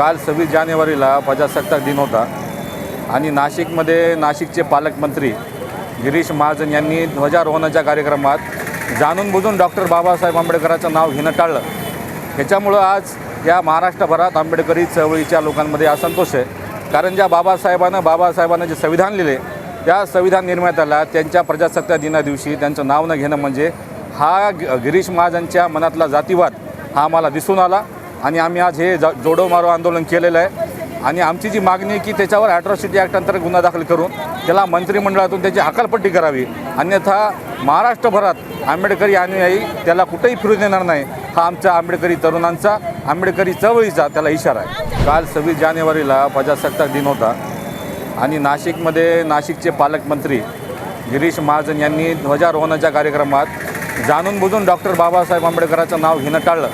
काल सव्वीस जानेवारीला प्रजासत्ताक दिन होता. आणि नाशिकमध्ये नाशिकचे पालकमंत्री गिरीश महाजन यांनी ध्वजारोहणाच्या कार्यक्रमात जाणून बुजून डॉक्टर बाबासाहेब आंबेडकरांचं नाव घेणं टाळलं. ह्याच्यामुळं आज या महाराष्ट्रभरात आंबेडकरी चळवळीच्या लोकांमध्ये असंतोष आहे. कारण ज्या बाबासाहेबांना बाबासाहेबांनं जे संविधान लिहिले त्या संविधान निर्मात्याला त्यांच्या प्रजासत्ताक दिना दिवशी त्यांचं नाव न घेणं म्हणजे हा गिरीश महाजनच्या मनातला जातीवाद हा आम्हाला दिसून आला. आणि आम्ही आज हे ज जोडो मारो आंदोलन केलेलं आहे. आणि आमची जी मागणी आहे की त्याच्यावर ॲट्रॉसिटी ॲक्ट अंतर्गत गुन्हा दाखल करून त्याला मंत्रिमंडळातून त्याची हकालपट्टी करावी. अन्यथा महाराष्ट्रभरात आंबेडकरी अनुयायी त्याला कुठेही फिरू देणार नाही. हा आमच्या आंबेडकरी तरुणांचा आंबेडकरी चळवळीचा त्याला इशारा आहे. काल सव्वीस जानेवारीला प्रजासत्ताक दिन होता. आणि नाशिकमध्ये नाशिकचे पालकमंत्री गिरीश महाजन यांनी ध्वजारोहणाच्या कार्यक्रमात जाणून बुजून डॉक्टर बाबासाहेब आंबेडकरांचं नाव घेणं टाळलं.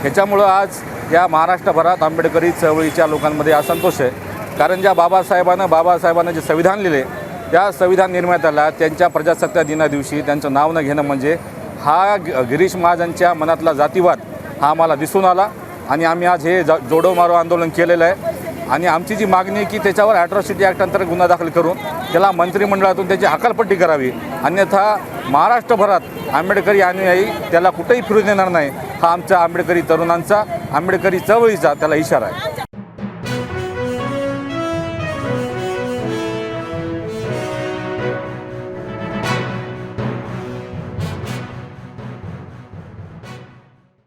ह्याच्यामुळं आज या महाराष्ट्रभरात आंबेडकरी चळवळीच्या लोकांमध्ये असंतोष आहे. कारण ज्या बाबासाहेबांनं बाबासाहेबांना जे संविधान लिहिले त्या संविधान निर्मात्याला त्यांच्या प्रजासत्ताक दिना दिवशी त्यांचं नाव न घेणं म्हणजे हा गिरीश महाजनच्या मनातला जातीवाद हा आम्हाला दिसून आला. आणि आम्ही आज हे ज जोडो मारो आंदोलन केलेलं आहे. आणि आमची जी मागणी आहे की त्याच्यावर ॲट्रॉसिटी ॲक्ट अंतर्गत गुन्हा दाखल करून त्याला मंत्रिमंडळातून त्याची हकालपट्टी करावी. अन्यथा महाराष्ट्रभरात आंबेडकरी अनुयायी त्याला कुठेही फिरू देणार नाही. हा आमच्या आंबेडकरी तरुणांचा आंबेडकरी चळवळीचा त्याला इशारा आहे.